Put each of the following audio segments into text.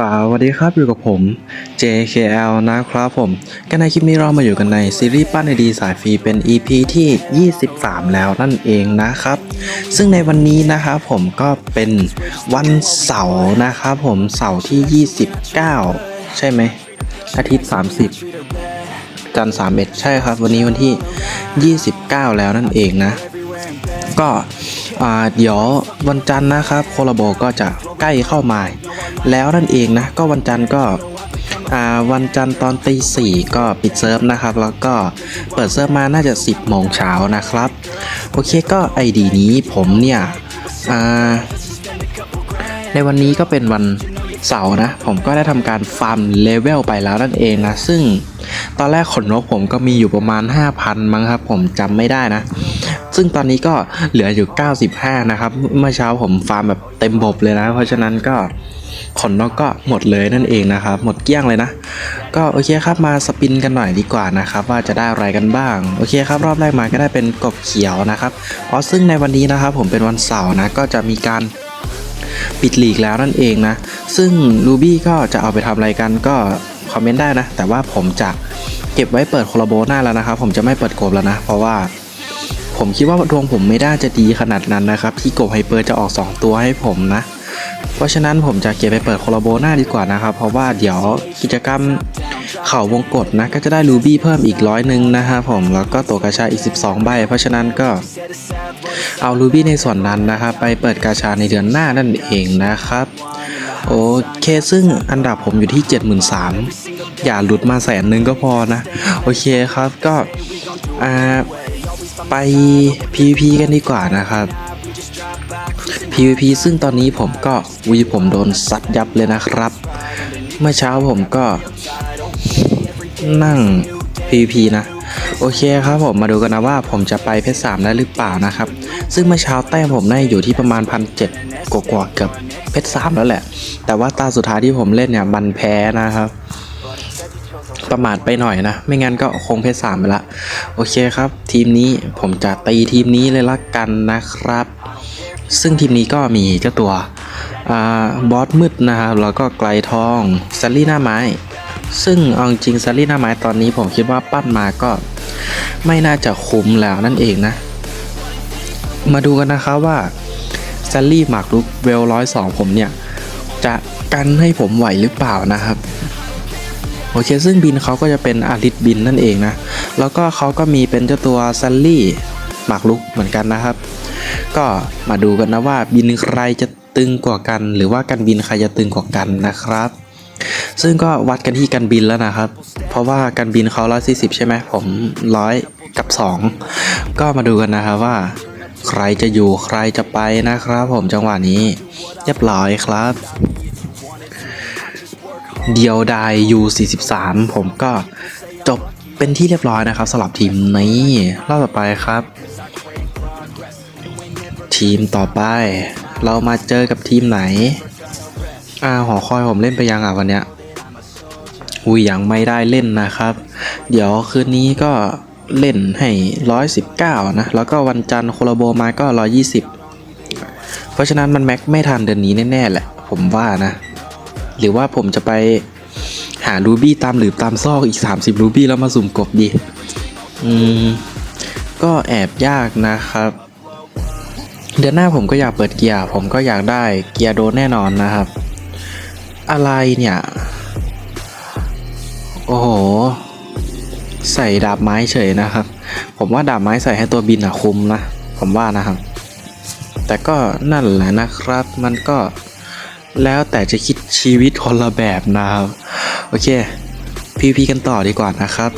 สวัสดีครับอยู่กับผม JKL นะครับผมกันในคลิปนี้เรามาอยู่กันในซีรีส์ปั้นไอดีสายฟรีเป็น EP ที่ 23 แล้วนั่นเองนะครับ ซึ่งในวันนี้นะครับผมก็เป็นวันเสาร์นะครับผมเสาร์ที่ 29 ใช่ไหมอาทิตย์ 30 จันทร์31 ใช่ครับ วันนี้วันที่ 29 แล้วนั่นเองนะ ก็เดี๋ยววันจันทร์นะครับโคลาโบก็จะใกล้เข้ามา แล้วนั่นเองนะ ก็วันจันทร์ก็วันจันทร์ตอนตีสี่ก็ปิดเซิร์ฟนะครับ แล้วก็เปิดเซิร์ฟมาน่าจะ 10โมงเช้านะครับ โอเคก็ไอดีนี้ผมเนี่ยในวันนี้ก็เป็นวันเสาร์นะ ผมก็ได้ทำการฟาร์มเลเวลไปแล้วนั่นเองนะ ซึ่งตอนแรกขนนกผมก็มีอยู่ประมาณ 5,000 มั้งครับ ผมจำไม่ได้นะ ซึ่งตอนนี้ก็เหลืออยู่ 95 นะครับ เมื่อเช้าผมฟาร์มแบบเต็มบบเลยนะ เพราะฉะนั้นก็ขนนกก็หมดเลยนั่นเองนะครับ หมดเกลี้ยงเลยนะ ก็โอเคครับมาสปินกันหน่อยดีกว่านะครับ ว่าจะได้อะไรกันบ้าง โอเคครับ รอบแรกมาก็ได้เป็นกบเขียวนะครับอ๋อซึ่งในวันนี้นะครับ ผมเป็นวันเสาร์นะก็จะมีการปิดหลีกแล้วนั่นเองนะ ซึ่งรูบี้ก็จะเอาไปทำอะไรกันก็คอมเมนต์ได้นะ แต่ว่าผมจะเก็บไว้เปิดโคลาโบหน้าแล้วนะครับ ผมจะไม่เปิดกบแล้วนะ เพราะว่า ผมคิดว่าดวงผมไม่ได้จะดีขนาดนั้นนะครับ ที่กบไฮเปอร์จะออก 2 ตัวให้ผมนะ เพราะฉะนั้นผมจะเก็บไปเปิดโคลโบหน้าดีกว่านะครับ เพราะว่าเดี๋ยวกิจกรรมเข่าวงกฏนะก็จะได้รูบี้เพิ่มอีกร้อยหนึ่งนะครับผมแล้วก็ตัวกระชาอีก 12 ใบ เพราะฉะนั้นก็เอารูบี้ในส่วนนั้นนะครับไปเปิดกาชาในเดือนหน้านั่นเองนะครับโอเค ซึ่งอันดับผมอยู่ที่ 73,000อย่าหลุดมาแสนหนึ่งก็พอนะ โอเคครับก็อ่า ไป PVP กันดีกว่านะครับ PVP ซึ่งตอนนี้ผมก็วีผมโดนซัดยับเลยนะครับ เมื่อเช้าผมก็ นั่ง PVP นะ โอเคครับผมมาดูกันนะว่าผมจะไปเพชรสามได้หรือเปล่านะครับ ซึ่งเมื่อเช้าแต้มผมได้อยู่ที่ประมาณพันเจ็ดกว่าเกือบเพชรสามแล้วแหละ แต่ว่าตาสุดท้ายที่ผมเล่นเนี่ยมันแพ้นะครับ ประมาทไปหน่อยนะ ไม่งั้นก็คงเพชรสามไปละ โอเคครับ ทีมนี้ผมจะตีทีมนี้เลยละกันนะครับ ซึ่งทีมนี้ก็มีเจ้าตัวอบอสมืดนะครับ แล้วก็ไกลทองแซลลี่หน้าไม้ ซึ่งเอาจริงแซลลี่หน้าไม้ตอนนี้ผมคิดว่าปั้นมาก็ ไม่น่าจะคุ้มแล้วนั่นเองนะ มาดูกันนะครับว่าแซลลี่หมากรุกเวลร้อยสองผมเนี่ย จะกันให้ผมไหวหรือเปล่านะครับ โอเค ซึ่งบินเขาก็จะเป็นอาริสบินนั่นเองนะ แล้วก็เขาก็มีเป็นเจ้าตัวซัลลี่หมากลุกเหมือนกันนะครับ ก็มาดูกันนะว่าบินใครจะตึงกว่ากัน หรือว่าการบินใครจะตึงกว่ากันนะครับ ซึ่งก็วัดกันที่การบินแล้วนะครับ เพราะว่าการบินเขา140 ใช่ไหมผมร้อยกับ 2 ก็มาดูกันนะครับว่า ใครจะอยู่ใครจะไปนะครับ ผมจังหวะนี้เรียบร้อยครับ เดียวดายยู43 ผมก็จบเป็นที่เรียบร้อยนะครับสำหรับทีมนี้รอบต่อไปครับ ทีมต่อไป เรามาเจอกับทีมไหน อ่าหอคอยผมเล่นไปยังอะวันเนี้ยอุ้ยยังไม่ได้เล่นนะครับ เดี๋ยวคืนนี้ก็เล่นให้ 119 นะ แล้วก็วันจันทร์โคลโบมาก็ 120 เพราะฉะนั้นมันแม็กไม่ทันเดือนนี้แน่ๆแหละ ผมว่านะ หรือว่าผมจะไปหารูบี้ตามหรือตามซอกอีก 30รูบี้แล้วมาสุ่มกบดีอืมก็แอบยากนะครับ เดือนหน้าผมก็อยากเปิดเกียร์ ผมก็อยากได้เกียร์โดนแน่นอนนะครับ อะไรเนี่ย โอ้โห ใส่ดาบไม้เฉยนะครับ ผมว่าดาบไม้ใส่ให้ตัวบินอะคุมนะ ผมว่านะครับ แต่ก็นั่นแหละนะครับ มันก็แล้วแต่จะคิด ชีวิตคนละแบบนะครับ โอเคพีพีกันต่อดีกว่านะครับ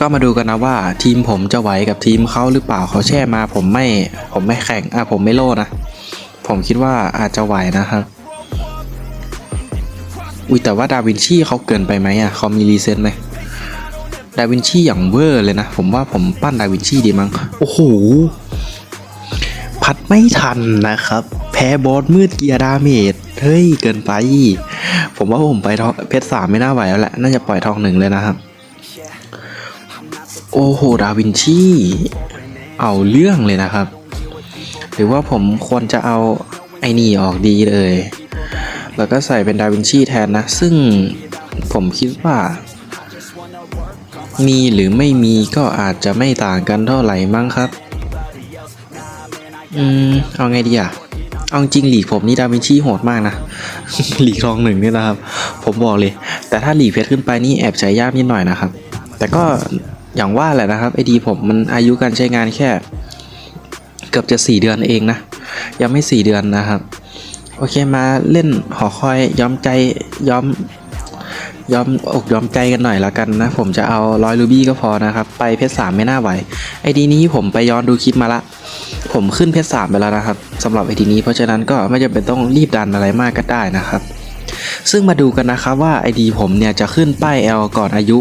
ก็มาดูกันนะว่าทีมผมจะไหวกับทีมเขาหรือเปล่าเขาแช่มา ผมไม่ผมไม่แข่งอะผมไม่โลดนะ ผมคิดว่าอาจจะไหวนะครับอุ้ยแต่ว่าดาวินชีเขาเกินไปไหมอะเขามีรีเซ็ตไหมดาวินชีอย่างเวอร์เลยนะ ผมว่าผมปั้นดาวินชีดีมั้งโอ้โหพัดไม่ทันนะครับ แพ้บอสมืดเกียร์ดาเมจเฮ้ยเกินไป ผมว่าผมไปทองเพชรสามไม่น่าไหวแล้วแหละน่าจะปล่อยทองหนึ่งเลยนะครับ โอ้โหดาวินชีเอาเรื่องเลยนะครับ หรือว่าผมควรจะเอาไอ้นี่ออกดีเลย แล้วก็ใส่เป็นดาวินชีแทนนะ ซึ่งผมคิดว่า มีหรือไม่มีก็อาจจะไม่ต่างกันเท่าไหร่มั้งครับ อืม เอาไงดีอะ เอาจริงหลีกผมนี่ดาวินชีโหดมากนะ หลีกรองหนึ่งนี่นะครับ ผมบอกเลย แต่ถ้าหลีกเพชรขึ้นไปนี่แอบใช้ยากนิดหน่อยนะครับ แต่ก็อย่างว่าแหละนะครับไอดีผมมันอายุการใช้งานแค่ เกือบจะสี่เดือนเองนะ ยังไม่สี่เดือนนะครับ โอเคมาเล่นหอคอยย้อมใจย้อมย้อมอกย้อมใจกันหน่อยละกันนะ ผมจะเอาร้อยรูบี้ก็พอนะครับ ไปเพชรสามไม่น่าไหว ไอดีนี้ผมไปย้อนดูคลิปมาละ ผมขึ้นเพชรสามไปแล้วนะครับสำหรับไอดีนี้เพราะฉะนั้นก็ไม่จำเป็นต้องรีบดันอะไรมากก็ได้นะครับ ซึ่งมาดูกันนะครับว่า ID ผมเนี่ยจะขึ้นป้าย L ก่อนอายุ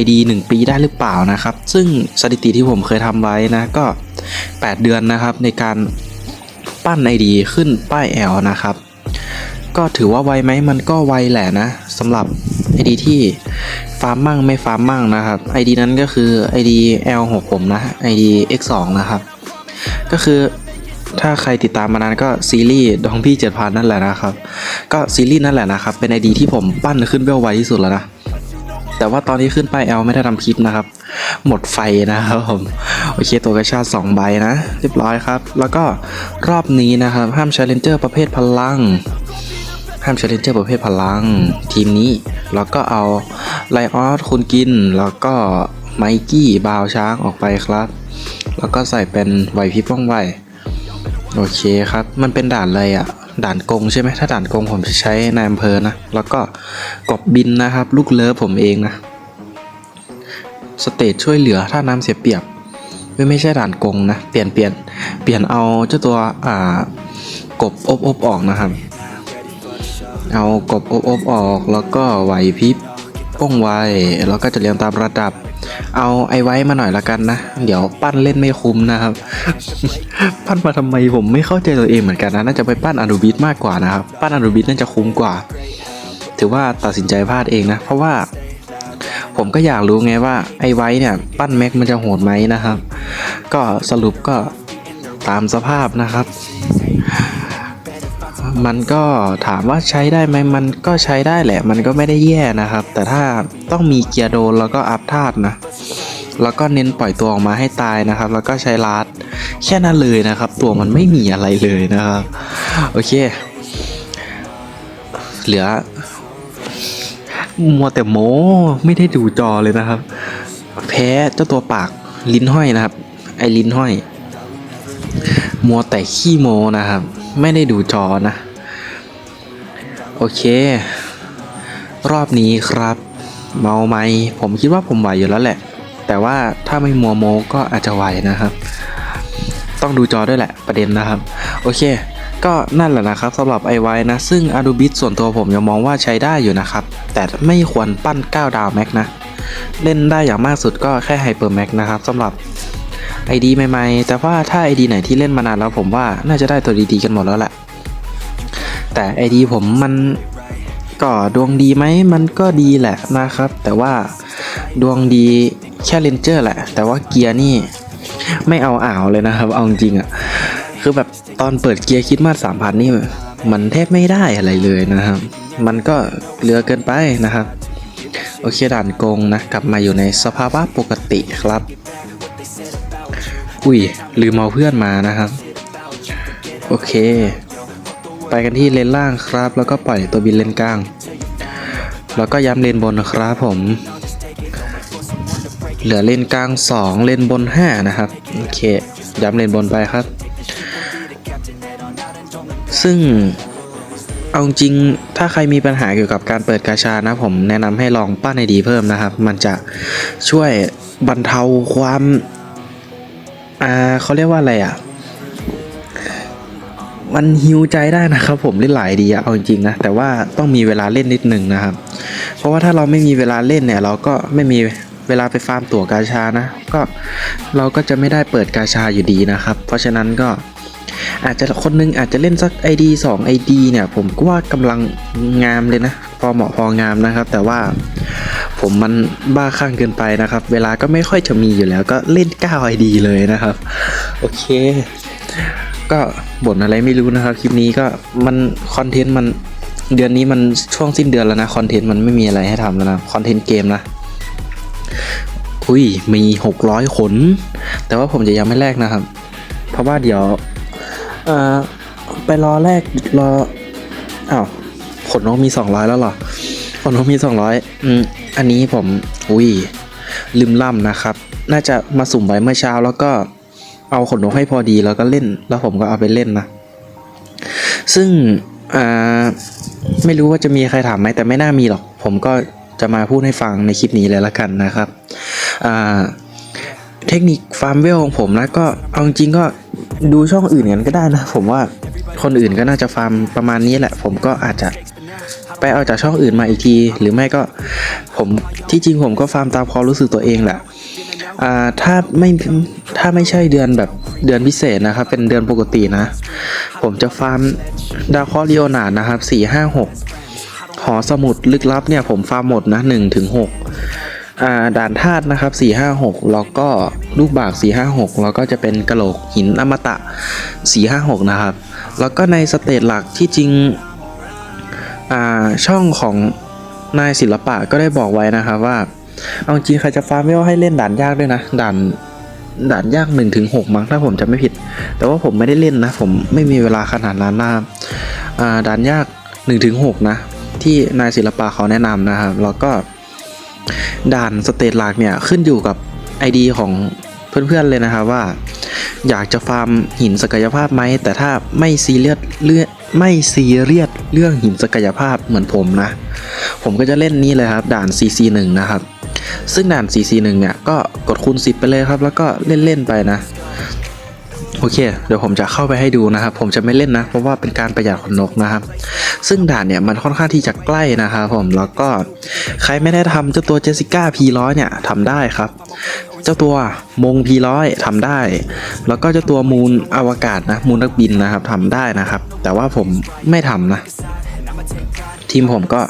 ID 1 ปีได้หรือเปล่านะครับ ซึ่งสถิติที่ผมเคยทำไว้นะก็ 8 เดือนนะครับในการปั้น ID ขึ้นป้าย L นะครับก็ถือว่าไวไหมมันก็ไวแหละนะสำหรับ ID ที่ฟาร์มมั่งไม่ฟาร์มมั่งนะครับ ID นั้นก็คือ ID L6 ผมนะ ID X2 นะครับ ก็คือถ้าใครติดตามมานานก็ซีรีส์ดองพี่7,000นั่นแหละนะครับ ก็ซีรีส์นั่นแหละนะครับ เป็นไอดีที่ผมปั้นขึ้นเวลไวที่สุดแล้วนะ แต่ว่าตอนที่ขึ้นไปแอลไม่ได้ทำคลิปนะครับ หมดไฟนะครับผม โอเคตัวกระชาติ2ใบนะ เรียบร้อยครับ แล้วก็รอบนี้นะครับ ห้ามช h เลนเจอร์ประเภทพลัง ห้ามช h เลนเจอร์ประเภทพลัง ทีมนี้ แล้วก็เอาไลออสคุณกิน แล้วก็ไมกี้บาวช้างออกไปครับ แล้วก็ใส่เป็นไหวพริบว่องไวโอเคครับ มันเป็นด่านอะไรอะ่ะ ด่านกงใช่ไหมถ้าด่านกงผมจะใช้ในอำเภอนะ แล้วก็กบบินนะครับ ลูกเลิฟผมเองนะ สเตจช่วยเหลือถ้าน้ำเสียเปรียบ ไม่ไม่ใช่ด่านกงนะ เปลี่ยนเปลี่ยนเปลี่ยนเอาเจ้าตัวอ่ากบอบอบออกนะครับ เอากบอบอบออก แล้วก็ไหวพริบป้องไวแล้วก็จะเรียงตามระดับ เอาไอไว้มาหน่อยละกันนะ เดี๋ยวปั้นเล่นไม่คุ้มนะครับ ปั้นมาทำไมผมไม่เข้าใจตัวเองเหมือนกันนะ น่าจะไปปั้นอนุบิทมากกว่านะครับ ปั้นอนุบิทน่าจะคุ้มกว่า ถือว่าตัดสินใจพลาดเองนะ เพราะว่า ผมก็อยากรู้ไงว่าไอไว้เนี่ย ปั้นแม็กมันจะโหดไหมนะครับ ก็สรุปก็ตามสภาพนะครับ มันก็ถามว่าใช้ได้ไหมมันก็ใช้ได้แหละ มันก็ไม่ได้แย่นะครับ แต่ถ้าต้องมีเกียร์โดนแล้วก็อัพธาตุนะ แล้วก็เน้นปล่อยตัวออกมาให้ตายนะครับ แล้วก็ใช้ลาดแค่นั้นเลยนะครับ ตัวมันไม่มีอะไรเลยนะครับ โอเค เหลือมัวแต่โมไม่ได้ดูจอเลยนะครับ แพ้เจ้าตัวปากลิ้นห้อยนะครับ ไอ้ลิ้นห้อย มัวแต่ขี้โมนะครับ ไม่ได้ดูจอนะ โอเค รอบนี้ครับ เมาไหม ผมคิดว่าผมไหวอยู่แล้วแหละ แต่ว่าถ้าไม่มัวโมก็อาจจะไหวนะครับ ต้องดูจอด้วยแหละประเด็นนะครับ โอเคก็นั่นแหละนะครับสำหรับไอไว้นะ ซึ่ง a d o b i t ส่วนตัวผมยังมองว่าใช้ได้อยู่นะครับ แต่ไม่ควรปั้น 9 ดาวแม็กนะ เล่นได้อย่างมากสุดก็แค่ไฮเปอร์แม็กนะครับสำหรับ ID ใหม่ๆ แต่ว่าถ้า ID ไหนที่เล่นมานานแล้วผมว่าน่าจะได้ตัวดีๆกันหมดแล้วแหละ แต่ ID ผมมันก็ดวงดีไหมมันก็ดีแหละนะครับ แต่ว่าดวงดีแค่เลนเจอร์แหละ แต่ว่าเกียร์นี่ไม่เอาอ่าวเลยนะครับ เอาจริงอะ่ะคือแบบตอนเปิดเกียร์คิดมาสามพันนี่มันแทบไม่ได้อะไรเลยนะครับ มันก็เหลือเกินไปนะครับ โอเคด่านโกงนะ กลับมาอยู่ในสภาวะปกติครับ อุ้ย ลืมเอาเพื่อนมานะครับ โอเค ไปกันที่เลนล่างครับ แล้วก็ปล่อยตัวบินเลนกลาง แล้วก็ย้ำเลนบนนะครับผม เหลือเลนกลาง 2 เลนบน 5 นะครับ โอเค ย้ำเลนบนไปครับ ซึ่งเอาจริง ถ้าใครมีปัญหาเกี่ยวกับการเปิดกาชานะ ผมแนะนำให้ลองปั้นไอดีเพิ่มนะครับ มันจะช่วยบรรเทาความ อ่าเขาเรียกว่าอะไรอะ มันฮิวใจได้นะครับผมเล่นหลายดีอะเอาจริงๆนะ แต่ว่าต้องมีเวลาเล่นนิดหนึ่งนะครับ เพราะว่าถ้าเราไม่มีเวลาเล่นเนี่ย เราก็ไม่มีเวลาไปฟาร์มตั๋วกาชานะ ก็เราก็จะไม่ได้เปิดกาชาอยู่ดีนะครับ เพราะฉะนั้นก็อาจจะคนนึงอาจจะเล่นสัก ID 2 ID เนี่ย ผมก็ว่ากำลังงามเลยนะ พอเหมาะพองามนะครับ แต่ว่า ผมมันบ้าคลั่งเกินไปนะครับ เวลาก็ไม่ค่อยจะมีอยู่แล้ว ก็เล่น9 ID เลยนะครับ โอเค ก็บ่นอะไรไม่รู้นะครับ คลิปนี้ก็มันคอนเทนต์มันเดือนนี้มันช่วงสิ้นเดือนแล้วนะคอนเทนต์มันไม่มีอะไรให้ทำแล้วนะคอนเทนต์เกมนะอุ้ยมีหกร้อยขน แต่ว่าผมจะยังไม่แลกนะครับ เพราะว่าเดี๋ยวเอ่อไปรอแลกรออ้าวขนนกมีสองร้อยแล้วเหรอขนนกมีสองร้อยอืม อันนี้ผมอุ้ยลืมล่ำนะครับ น่าจะมาสุ่มไว้เมื่อเช้าแล้วก็เอาขนนกให้พอดีแล้วก็เล่น แล้วผมก็เอาไปเล่นนะ ซึ่งอ่าไม่รู้ว่าจะมีใครถามไหมแต่ไม่น่ามีหรอก ผมก็จะมาพูดให้ฟังในคลิปนี้เลยละกันนะครับอ่าเทคนิคฟาร์มเวลของผมนะก็เอาจริงก็ดูช่องอื่นกันก็ได้นะ ผมว่าคนอื่นก็น่าจะฟาร์มประมาณนี้แหละ ผมก็อาจจะ ไปเอาจากช่องอื่นมาอีกที หรือไม่ก็ผมที่จริงผมก็ฟาร์มตามความรู้สึกตัวเองแหละอ่าถ้าไม่ถ้าไม่ใช่เดือนแบบเดือนพิเศษนะครับ เป็นเดือนปกตินะ ผมจะฟาร์มดาวคอริโอนาดนะครับสี่ห้าหกหอสมุดลึกลับเนี่ยผมฟาร์มหมดนะหนึ่งถึงหกอ่าด่านธาตุนะครับสี่ห้าหกแล้วก็ลูกบากสี่ห้าหกแล้วก็จะเป็นกระโหลกหินอมตะสี่ห้าหกนะครับ แล้วก็ในสเตจหลักที่จริง ช่องของนายศิลปะก็ได้บอกไว้นะครับว่า เอาจริงใครจะฟาร์มไม่ว่าให้เล่นด่านยากด้วยนะด่านด่านยาก1นถึงหมั้งถ้าผมจะไม่ผิด แต่ว่าผมไม่ได้เล่นนะ ผมไม่มีเวลาขนาดนั้นนะด่านยาก1นถึงหนะ ที่นายศิลปะเขาแนะนำนะครับ แล้วก็ด่านสเตตหลักเนี่ยขึ้นอยู่กับ ID ของเพื่อนๆเลยนะครับว่า อยากจะฟาร์มหินศักยภาพไหมแต่ถ้าไม่ซีเรียสเรื่องไม่ซีเรียส เรื่องหินศักยภาพเหมือนผมนะ ผมก็จะเล่นนี่เลยครับ ด่าน CC1 นะครับ ซึ่งด่าน CC1 เนี่ยก็กดคูณ 10 ไปเลยครับ แล้วก็เล่น ๆ ไปนะโอเค เดี๋ยวผมจะเข้าไปให้ดูนะครับ ผมจะไม่เล่นนะ เพราะว่าเป็นการประหยัดขนนกนะครับ ซึ่งด่านเนี่ยมันค่อนข้างที่จะใกล้นะครับผม แล้วก็ใครไม่ได้ทำเจ้าตัวเจสิก้า P100 เนี่ยทำได้ครับ เจ้าตัวมง P100 ทำได้ แล้วก็เจ้าตัวมูลอวกาศนะมูลนักบินนะครับทำได้นะครับ แต่ว่าผมไม่ทำนะ ทีมผมก็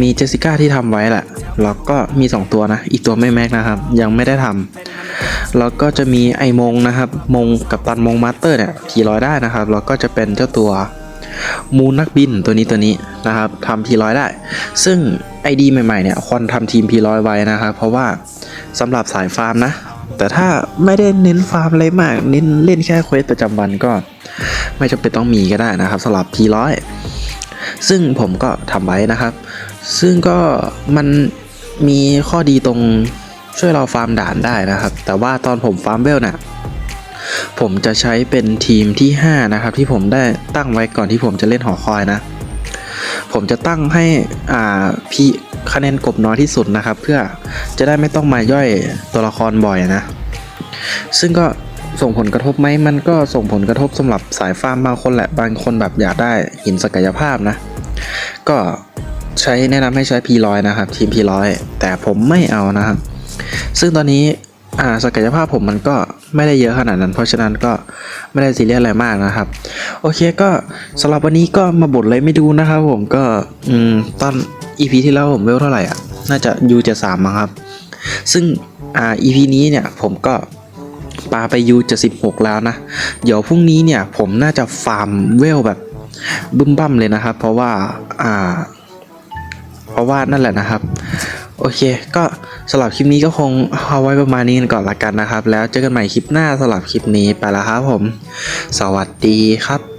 มีเจสสิก้าที่ทำไว้แหละ แล้วก็มี 2 ตัวนะ อีกตัวไม่แม็กนะครับ ยังไม่ได้ทำแล้วก็จะมีไอมงนะครับ มงกับตันมงมาสเตอร์เนี่ยทีร้อยได้นะครับ แล้วก็จะเป็นเจ้าตัวมูนนักบินตัวนี้ตัวนี้นะครับทำทีร้อยได้ ซึ่ง ID ใหม่ๆเนี่ยควรทำทีมพีร้อยไว้นะครับ เพราะว่า สำหรับสายฟาร์มนะ แต่ถ้าไม่ได้เน้นฟาร์มอะไรมาก เน้นเล่นแค่เควสประจำวันก็ ไม่จำเป็นต้องมีก็ได้นะครับสำหรับ P100 ซึ่งผมก็ทำไว้นะครับ ซึ่งก็มันมีข้อดีตรงช่วยเราฟาร์มด่านได้นะครับ แต่ว่าตอนผมฟาร์มเวลนี่ยผมจะใช้เป็นทีมที่ 5 นะครับ ที่ผมได้ตั้งไว้ก่อนที่ผมจะเล่นหอคอยนะ ผมจะตั้งให้อ่าพี คะแนนกบน้อยที่สุดนะครับ เพื่อจะได้ไม่ต้องมาย่อยตัวละครบ่อยนะ ซึ่งก็ส่งผลกระทบไหมมันก็ส่งผลกระทบสำหรับสายฟาร์มบางคนแหละบางคนแบบอยากได้หินศักยภาพนะ ก็ใช้แนะนำให้ใช้ P100 นะครับ ทีม P100 แต่ผมไม่เอานะครับ ซึ่งตอนนี้อ่าศักยภาพผมมันก็ไม่ได้เยอะขนาดนั้น เพราะฉะนั้นก็ไม่ได้ซีเรียสอะไรมากนะครับ โอเคก็สำหรับวันนี้ก็มาบทเลยไม่ดูนะครับผมก็อืมตอน EP ที่แล้วผมเวลเท่าไหร่อะ น่าจะ U73 มั้งครับ ซึ่งอ่า EP นี้เนี่ยผมก็ปาไปยูเจสิบหกแล้วนะ เดี๋ยวพรุ่งนี้เนี่ยผมน่าจะฟาร์มเวลแบบบึ้มบั้มเลยนะครับ เพราะว่าอ่า เพราะว่านั่นแหละนะครับ โอเค ก็สำหรับคลิปนี้ก็คงเอาไว้ประมาณนี้กันก่อนละกันนะครับ แล้วเจอกันใหม่คลิปหน้าสำหรับคลิปนี้ไปแล้วครับผม สวัสดีครับ